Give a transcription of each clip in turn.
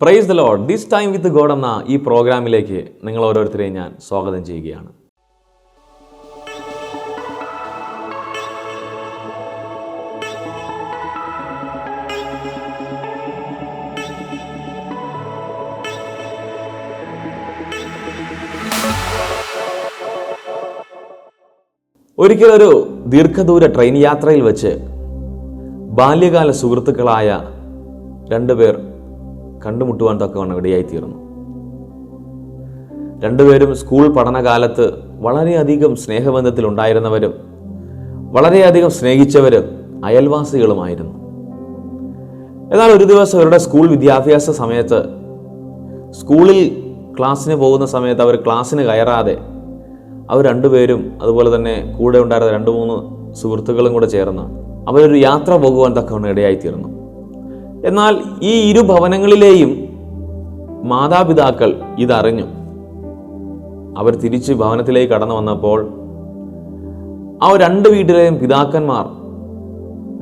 Praise the Lord this time with God എന്ന ഈ പ്രോഗ്രാമിലേക്ക് നിങ്ങൾ ഓരോരുത്തരെയും ഞാൻ സ്വാഗതം ചെയ്യുകയാണ്. ഒരിക്കലൊരു ദീർഘദൂര ട്രെയിൻ യാത്രയിൽ വെച്ച് ബാല്യകാല സുഹൃത്തുക്കളായ രണ്ടുപേർ കണ്ടുമുട്ടുവാൻ തക്കവണ്ണം ഇടയായിത്തീർന്നു. രണ്ടുപേരും സ്കൂൾ പഠനകാലത്ത് വളരെയധികം സ്നേഹബന്ധത്തിലുണ്ടായിരുന്നവരും വളരെയധികം സ്നേഹിച്ചവരും അയൽവാസികളുമായിരുന്നു. എന്നാൽ ഒരു ദിവസം അവരുടെ സ്കൂൾ വിദ്യാഭ്യാസ സമയത്ത് സ്കൂളിൽ ക്ലാസ്സിന് പോകുന്ന സമയത്ത് അവർ ക്ലാസ്സിന് കയറാതെ അവർ രണ്ടുപേരും അതുപോലെ തന്നെ കൂടെ ഉണ്ടായിരുന്ന രണ്ട് മൂന്ന് സുഹൃത്തുക്കളും കൂടെ ചേർന്ന് അവരൊരു യാത്ര പോകുവാൻ തക്കവണ്ണം ഇടയായിത്തീർന്നു. എന്നാൽ ഈ ഇരു ഭവനങ്ങളിലെയും മാതാപിതാക്കൾ ഇതറിഞ്ഞു. അവർ തിരിച്ച് ഭവനത്തിലേക്ക് കടന്നു വന്നപ്പോൾ ആ രണ്ട് വീട്ടിലെയും പിതാക്കന്മാർ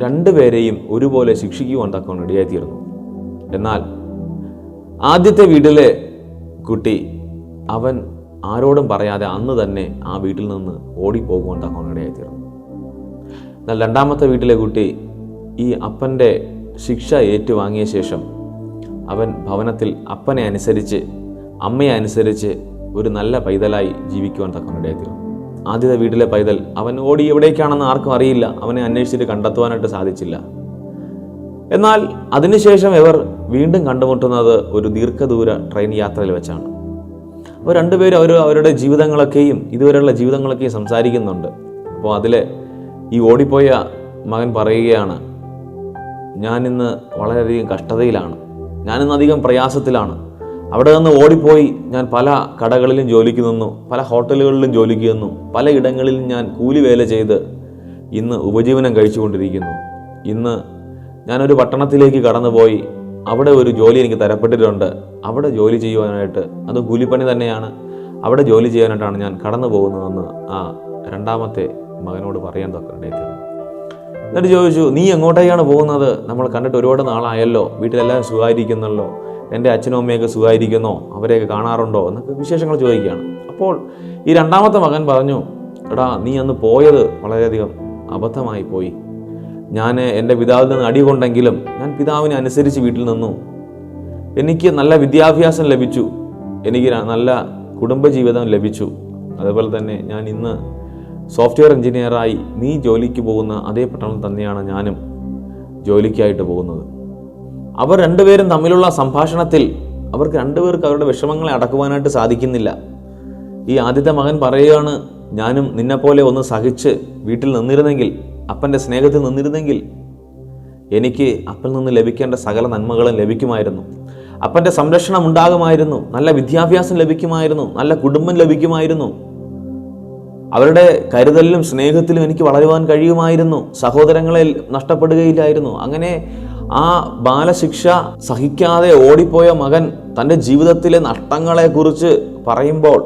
രണ്ടുപേരെയും ഒരുപോലെ ശിക്ഷിക്കുവാൻ തക്കവണ്ണം ഇടയായിത്തീർന്നു എന്നാൽ ആദ്യത്തെ വീട്ടിലെ കുട്ടി അവൻ ആരോടും പറയാതെ അന്ന് തന്നെ ആ വീട്ടിൽ നിന്ന് ഓടിപ്പോകുവാൻ തക്കവണ്ണം ഇടയായിത്തീർന്നു എന്നാൽ രണ്ടാമത്തെ വീട്ടിലെ കുട്ടി ഈ അപ്പന്റെ ശിക്ഷ ഏറ്റുവാങ്ങിയ ശേഷം അവൻ ഭവനത്തിൽ അപ്പനെ അനുസരിച്ച് അമ്മയെ അനുസരിച്ച് ഒരു നല്ല പൈതലായി ജീവിക്കുവാൻ തക്കവണ്ണിടയായിത്തീർന്നു ആദ്യത്തെ വീട്ടിലെ പൈതൽ അവൻ ഓടി എവിടേക്കാണെന്ന് ആർക്കും അറിയില്ല. അവനെ അന്വേഷിച്ചിട്ട് കണ്ടെത്തുവാനായിട്ട് സാധിച്ചില്ല. എന്നാൽ അതിനുശേഷം ഇവർ വീണ്ടും കണ്ടുമുട്ടുന്നത് ഒരു ദീർഘദൂര ട്രെയിൻ യാത്രയിൽ വെച്ചാണ്. അവർ രണ്ടുപേരും അവർ അവരുടെ ജീവിതങ്ങളൊക്കെയും ഇതുവരെയുള്ള ജീവിതങ്ങളൊക്കെയും സംസാരിക്കുന്നുണ്ട്. അപ്പോൾ അതിൽ ഈ ഓടിപ്പോയ മകൻ പറയുകയാണ് ഞാനിന്ന് വളരെയധികം കഷ്ടതയിലാണ്. ഞാനിന്ന് അധികം പ്രയാസത്തിലാണ്. അവിടെ നിന്ന് ഓടിപ്പോയി ഞാൻ പല കടകളിലും ജോലിക്ക് നിന്നു പല ഹോട്ടലുകളിലും ജോലിക്ക് നിന്നു പല ഇടങ്ങളിലും ഞാൻ കൂലി വേല ചെയ്ത് ഇന്ന് ഉപജീവനം കഴിച്ചുകൊണ്ടിരിക്കുന്നു. ഇന്ന് ഞാനൊരു പട്ടണത്തിലേക്ക് കടന്നുപോയി അവിടെ ഒരു ജോലി എനിക്ക് തരപ്പെട്ടിട്ടുണ്ട്. അവിടെ ജോലി ചെയ്യുവാനായിട്ട് അത് കൂലിപ്പണി തന്നെയാണ്. അവിടെ ജോലി ചെയ്യാനായിട്ടാണ് ഞാൻ കടന്നു പോകുന്നതെന്ന് ആ രണ്ടാമത്തെ മകനോട് പറയാൻ തൊക്കെ എന്നിട്ട് ചോദിച്ചു നീ എങ്ങോട്ടേക്കാണ് പോകുന്നത്? നമ്മൾ കണ്ടിട്ട് ഒരുപാട് നാളായല്ലോ. വീട്ടിലെല്ലാം സുഖമായിരിക്കുന്നല്ലോ എന്റെ അച്ഛനും അമ്മയൊക്കെ സുഖമായിരിക്കുന്നോ അവരെയൊക്കെ കാണാറുണ്ടോ? എന്നൊക്കെ വിശേഷങ്ങൾ ചോദിക്കുകയാണ്. അപ്പോൾ ഈ രണ്ടാമത്തെ മകൻ പറഞ്ഞു എടാ നീ അന്ന് പോയത് വളരെയധികം അബദ്ധമായി പോയി. ഞാൻ എന്റെ പിതാവിൽ നിന്ന് അടി കൊണ്ടെങ്കിലും ഞാൻ പിതാവിനെ അനുസരിച്ച് വീട്ടിൽ നിന്നു. എനിക്ക് നല്ല വിദ്യാഭ്യാസം ലഭിച്ചു. എനിക്ക് നല്ല കുടുംബജീവിതം ലഭിച്ചു. അതുപോലെ തന്നെ ഞാൻ ഇന്ന് സോഫ്റ്റ്വെയർ എഞ്ചിനീയറായി നീ ജോലിക്ക് പോകുന്ന അതേ പട്ടണം തന്നെയാണ് ഞാനും ജോലിക്കായിട്ട് പോകുന്നത്. അവർ രണ്ടുപേരും തമ്മിലുള്ള സംഭാഷണത്തിൽ അവർക്ക് രണ്ടുപേർക്ക് അവരുടെ വിഷമങ്ങളെ അടക്കുവാനായിട്ട് സാധിക്കുന്നില്ല. ഈ ആദ്യത്തെ മകൻ പറയുകയാണ് ഞാനും നിന്നെപ്പോലെ ഒന്ന് സഹിച്ച് വീട്ടിൽ നിന്നിരുന്നെങ്കിൽ അപ്പന്റെ സ്നേഹത്തിൽ നിന്നിരുന്നെങ്കിൽ എനിക്ക് അപ്പൽ നിന്ന് ലഭിക്കേണ്ട സകല നന്മകളും ലഭിക്കുമായിരുന്നു. അപ്പന്റെ സംരക്ഷണം ഉണ്ടാകുമായിരുന്നു നല്ല വിദ്യാഭ്യാസം ലഭിക്കുമായിരുന്നു നല്ല കുടുംബം ലഭിക്കുമായിരുന്നു. അവരുടെ കരുതലിലും സ്നേഹത്തിലും എനിക്ക് വളരുവാൻ കഴിയുമായിരുന്നു. സഹോദരങ്ങളെ നഷ്ടപ്പെടുകയില്ലായിരുന്നു. അങ്ങനെ ആ ബാലശിക്ഷ സഹിക്കാതെ ഓടിപ്പോയ മകൻ തന്റെ ജീവിതത്തിലെ നഷ്ടങ്ങളെക്കുറിച്ച് പറയുമ്പോൾ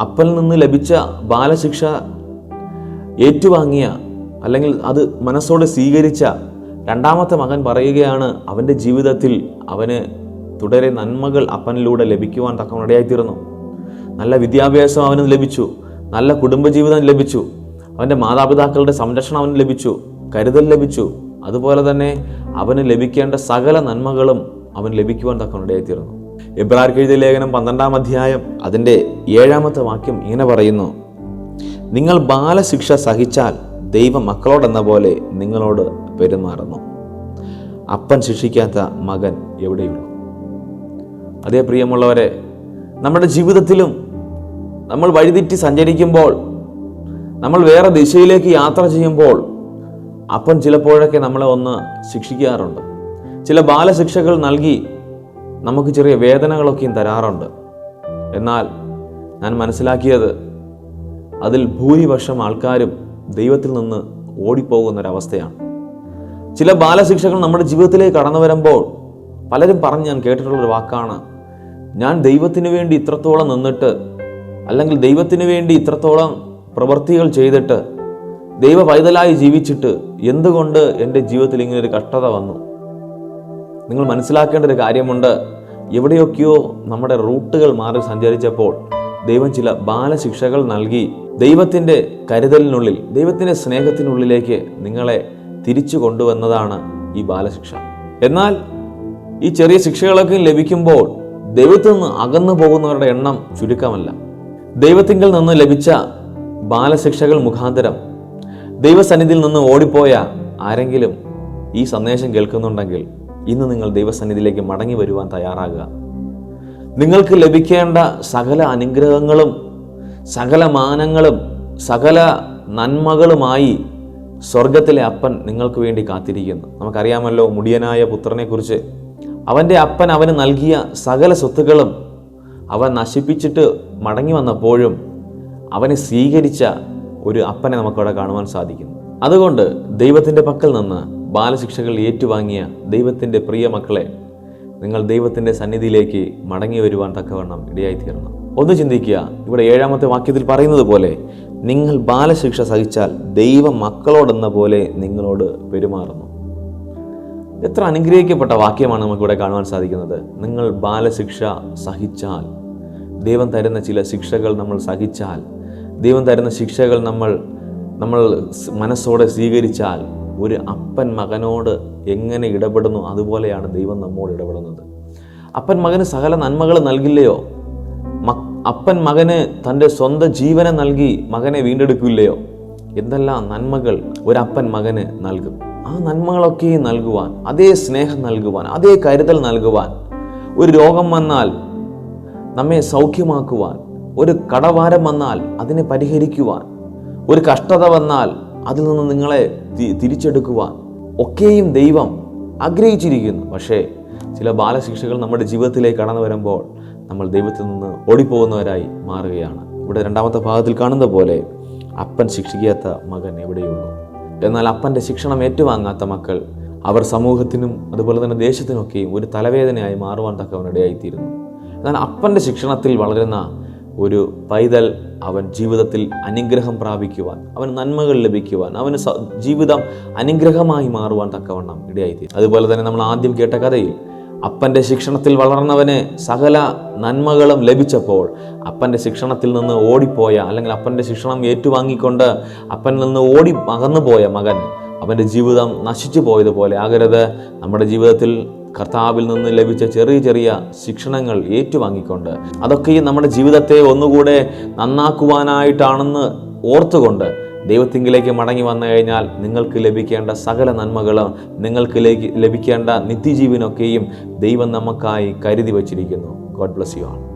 അപ്പൽ നിന്ന് ലഭിച്ച ബാലശിക്ഷ ഏറ്റുവാങ്ങിയ അല്ലെങ്കിൽ അത് മനസ്സോടെ സ്വീകരിച്ച രണ്ടാമത്തെ മകൻ പറയുകയാണ് അവന്റെ ജീവിതത്തിൽ അവന് തുടരെ നന്മകൾ അപ്പനിലൂടെ ലഭിക്കുവാൻ തക്കവണ്ണിടയായിത്തീർന്നു നല്ല വിദ്യാഭ്യാസം അവന് ലഭിച്ചു. നല്ല കുടുംബജീവിതം ലഭിച്ചു. അവന്റെ മാതാപിതാക്കളുടെ സംരക്ഷണം അവന് ലഭിച്ചു. കരുതൽ ലഭിച്ചു. അതുപോലെ തന്നെ അവന് ലഭിക്കേണ്ട സകല നന്മകളും അവൻ ലഭിക്കുവാൻ തക്കവണ്ണിടയായിത്തീർന്നു ഇബ്രാർക്ക് എഴുതിയ ലേഖനം പന്ത്രണ്ടാം അധ്യായം അതിന്റെ ഏഴാമത്തെ വാക്യം ഇങ്ങനെ പറയുന്നു. നിങ്ങൾ ബാലശിക്ഷ സഹിച്ചാൽ ദൈവം മക്കളോടെന്ന പോലെ നിങ്ങളോട് പെരുമാറുന്നു. അപ്പൻ ശിക്ഷിക്കാത്ത മകൻ എവിടെയുള്ളൂ അതേ പ്രിയമുള്ളവരെ നമ്മുടെ ജീവിതത്തിലും നമ്മൾ വഴിതെറ്റി സഞ്ചരിക്കുമ്പോൾ നമ്മൾ വേറെ ദിശയിലേക്ക് യാത്ര ചെയ്യുമ്പോൾ അപ്പൻ ചിലപ്പോഴൊക്കെ നമ്മളെ ഒന്ന് ശിക്ഷിക്കാറുണ്ട്. ചില ബാലശിക്ഷകൾ നൽകി നമുക്ക് ചെറിയ വേദനകളൊക്കെയും തരാറുണ്ട്. എന്നാൽ ഞാൻ മനസ്സിലാക്കിയത് അതിൽ ഭൂരിപക്ഷം ആൾക്കാരും ദൈവത്തിൽ നിന്ന് ഓടിപ്പോകുന്നൊരവസ്ഥയാണ്. ചില ബാലശിക്ഷകൾ നമ്മുടെ ജീവിതത്തിലേക്ക് കടന്നു വരുമ്പോൾ പലരും പറഞ്ഞ് ഞാൻ കേട്ടിട്ടുള്ളൊരു വാക്കാണ് ഞാൻ ദൈവത്തിന് വേണ്ടി ഇത്രത്തോളം നിന്നിട്ട് അല്ലെങ്കിൽ ദൈവത്തിന് വേണ്ടി ഇത്രത്തോളം പ്രവൃത്തികൾ ചെയ്തിട്ട് ദൈവ പൈതലായി ജീവിച്ചിട്ട് എന്തുകൊണ്ട് എന്റെ ജീവിതത്തിൽ ഇങ്ങനൊരു കഷ്ടത വന്നു? നിങ്ങൾ മനസ്സിലാക്കേണ്ട ഒരു കാര്യമുണ്ട്. എവിടെയൊക്കെയോ നമ്മുടെ റൂട്ടുകൾ മാറി സഞ്ചരിച്ചപ്പോൾ ദൈവം ചില ബാലശിക്ഷകൾ നൽകി ദൈവത്തിന്റെ കരുതലിനുള്ളിൽ ദൈവത്തിന്റെ സ്നേഹത്തിനുള്ളിലേക്ക് നിങ്ങളെ തിരിച്ചു കൊണ്ടുവന്നതാണ് ഈ ബാലശിക്ഷ. എന്നാൽ ഈ ചെറിയ ശിക്ഷകളൊക്കെ ലഭിക്കുമ്പോൾ ദൈവത്തിൽ നിന്ന് അകന്നു പോകുന്നവരുടെ എണ്ണം ചുരുക്കമല്ല. ദൈവത്തിങ്കിൽ നിന്ന് ലഭിച്ച ബാലശിക്ഷകൾ മുഖാന്തരം ദൈവസന്നിധിയിൽ നിന്ന് ഓടിപ്പോയ ആരെങ്കിലും ഈ സന്ദേശം കേൾക്കുന്നുണ്ടെങ്കിൽ ഇന്ന് നിങ്ങൾ ദൈവസന്നിധിയിലേക്ക് മടങ്ങി വരുവാൻ തയ്യാറാകുക. നിങ്ങൾക്ക് ലഭിക്കേണ്ട സകല അനുഗ്രഹങ്ങളും സകല മാനങ്ങളും സകല നന്മകളുമായി സ്വർഗത്തിലെ അപ്പൻ നിങ്ങൾക്ക് വേണ്ടി കാത്തിരിക്കുന്നു. നമുക്കറിയാമല്ലോ മുടിയനായ പുത്രനെക്കുറിച്ച് അവന്റെ അപ്പൻ അവന് നൽകിയ സകല സ്വത്തുക്കളും അവൻ നശിപ്പിച്ചിട്ട് മടങ്ങി വന്നപ്പോഴും അവനെ സ്വീകരിച്ച ഒരു അപ്പനെ നമുക്കവിടെ കാണുവാൻ സാധിക്കുന്നു. അതുകൊണ്ട് ദൈവത്തിന്റെ പക്കൽ നിന്ന് ബാലശിക്ഷകൾ ഏറ്റുവാങ്ങിയ ദൈവത്തിന്റെ പ്രിയ മക്കളെ നിങ്ങൾ ദൈവത്തിന്റെ സന്നിധിയിലേക്ക് മടങ്ങി വരുവാൻ തക്കവണ്ണം ഇടയായിത്തീരണം. ഒന്ന് ചിന്തിക്കുക ഇവിടെ ഏഴാമത്തെ വാക്യത്തിൽ പറയുന്നത് പോലെ നിങ്ങൾ ബാലശിക്ഷ സഹിച്ചാൽ ദൈവ മക്കളോടെന്ന പോലെ നിങ്ങളോട് പെരുമാറുന്നു. എത്ര അനുഗ്രഹിക്കപ്പെട്ട വാക്യമാണ് നമുക്കിവിടെ കാണുവാൻ സാധിക്കുന്നത്. നിങ്ങൾ ബാലശിക്ഷ സഹിച്ചാൽ ദൈവം തരുന്ന ചില ശിക്ഷകൾ നമ്മൾ സഹിച്ചാൽ ദൈവം തരുന്ന ശിക്ഷകൾ നമ്മൾ നമ്മൾ മനസ്സോടെ സ്വീകരിച്ചാൽ ഒരു അപ്പൻ മകനോട് എങ്ങനെ ഇടപെടുന്നു അതുപോലെയാണ് ദൈവം നമ്മോട് ഇടപെടുന്നത്. അപ്പൻ മകന് സകല നന്മകൾ നൽകില്ലയോ? അപ്പൻ മകന് തന്റെ സ്വന്തം ജീവനെ നൽകി മകനെ വീണ്ടെടുക്കില്ലയോ? എന്തെല്ലാം നന്മകൾ ഒരപ്പൻ മകന് നൽകും. ആ നന്മകളൊക്കെയും നൽകുവാൻ അതേ സ്നേഹം നൽകുവാൻ അതേ കരുതൽ നൽകുവാൻ ഒരു രോഗം വന്നാൽ നമ്മെ സൗഖ്യമാക്കുവാൻ ഒരു കടവാരം വന്നാൽ അതിനെ പരിഹരിക്കുവാൻ ഒരു കഷ്ടത വന്നാൽ അതിൽ നിന്ന് നിങ്ങളെ തിരിച്ചെടുക്കുവാൻ ഒക്കെയും ദൈവം ആഗ്രഹിച്ചിരിക്കുന്നു. പക്ഷേ ചില ബാലശിക്ഷകൾ നമ്മുടെ ജീവിതത്തിലേക്ക് കടന്നു വരുമ്പോൾ നമ്മൾ ദൈവത്തിൽ നിന്ന് ഓടിപ്പോകുന്നവരായി മാറുകയാണ്. ഇവിടെ രണ്ടാമത്തെ ഭാഗത്തിൽ കാണുന്ന പോലെ അപ്പൻ ശിക്ഷിക്കാത്ത മകൻ എവിടെയുള്ളൂ? എന്നാൽ അപ്പന്റെ ശിക്ഷണം ഏറ്റുവാങ്ങാത്ത മക്കൾ അവർ സമൂഹത്തിനും അതുപോലെ തന്നെ ദേശത്തിനൊക്കെയും ഒരു തലവേദനയായി മാറുവാൻ തക്കവനിടയായിത്തീരുന്നു. എന്നാൽ അപ്പന്റെ ശിക്ഷണത്തിൽ വളരുന്ന ഒരു പൈതൽ അവൻ ജീവിതത്തിൽ അനുഗ്രഹം പ്രാപിക്കുവാൻ അവന് നന്മകൾ ലഭിക്കുവാൻ അവന് ജീവിതം അനുഗ്രഹമായി മാറുവാൻ തക്കവണ്ണം ഇടയായിത്തീരും. അതുപോലെ തന്നെ നമ്മൾ ആദ്യം കേട്ട കഥയിൽ അപ്പന്റെ ശിക്ഷണത്തിൽ വളർന്നവന് സകല നന്മകളും ലഭിച്ചപ്പോൾ അപ്പന്റെ ശിക്ഷണത്തിൽ നിന്ന് ഓടിപ്പോയ അല്ലെങ്കിൽ അപ്പന്റെ ശിക്ഷണം ഏറ്റുവാങ്ങിക്കൊണ്ട് അപ്പനിൽ നിന്ന് ഓടി അകന്നു പോയ മകൻ അവന്റെ ജീവിതം നശിച്ചു പോയതുപോലെ ആകരുത്. നമ്മുടെ ജീവിതത്തിൽ കർത്താവിൽ നിന്ന് ലഭിച്ച ചെറിയ ചെറിയ ശിക്ഷണങ്ങൾ ഏറ്റുവാങ്ങിക്കൊണ്ട് അതൊക്കെയും നമ്മുടെ ജീവിതത്തെ ഒന്നുകൂടെ നന്നാക്കുവാനായിട്ടാണെന്ന് ഓർത്തുകൊണ്ട് ദൈവത്തിങ്കിലേക്ക് മടങ്ങി വന്നു കഴിഞ്ഞാൽ നിങ്ങൾക്ക് ലഭിക്കേണ്ട സകല നന്മകളും നിങ്ങൾക്ക് ലഭിക്കേണ്ട നിത്യജീവനൊക്കെയും ദൈവം നമുക്കായി കരുതി വച്ചിരിക്കുന്നു. ഗോഡ് ബ്ലസ് യു ആണ്